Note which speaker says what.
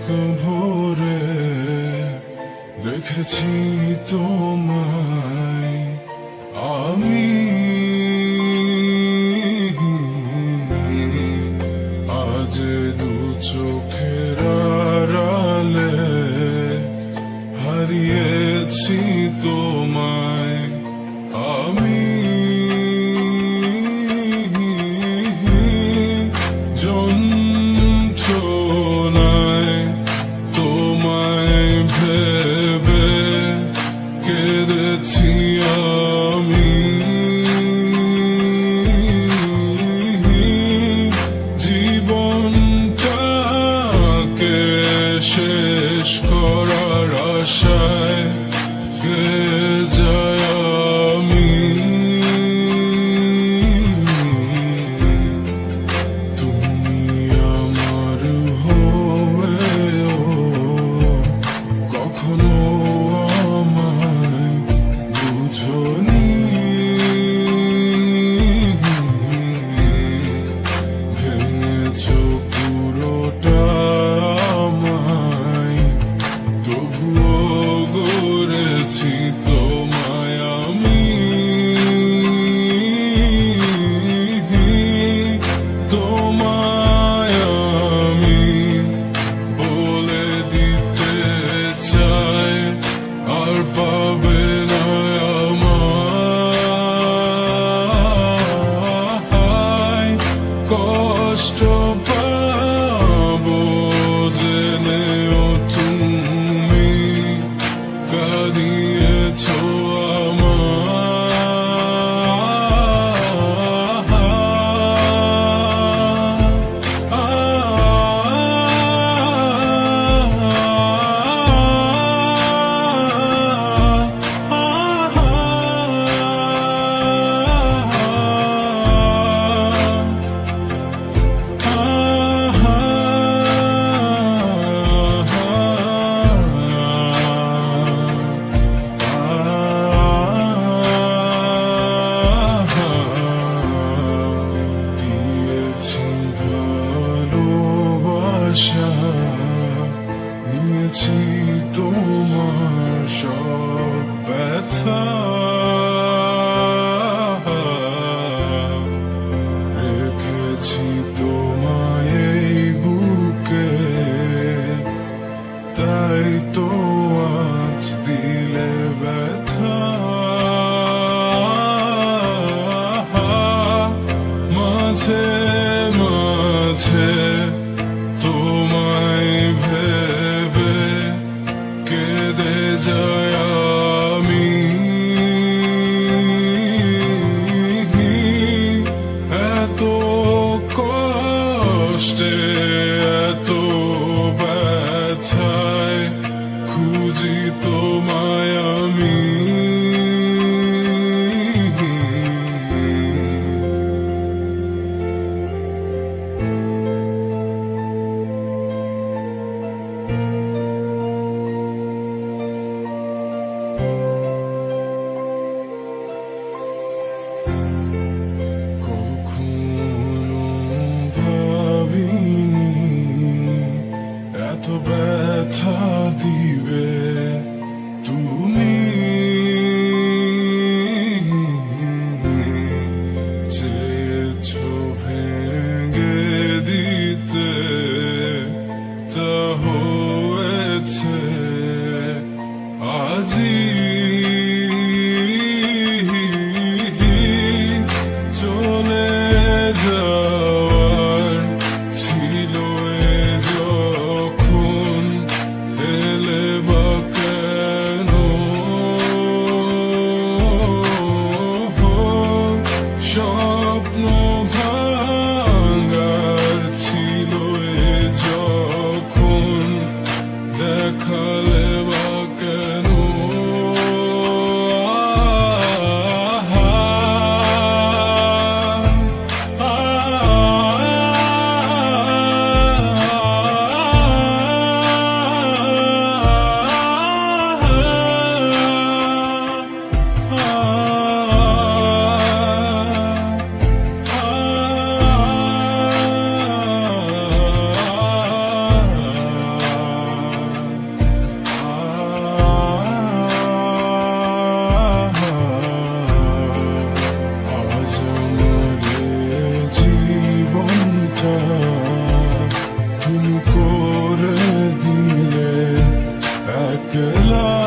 Speaker 1: বুকে ভরে দেখেছি তোমায়। আমি তাই তো আজ দিলে ব্যথা। মাঝে মাঝে তোমায় ভেবে কেঁদে যায়। Aziz Love.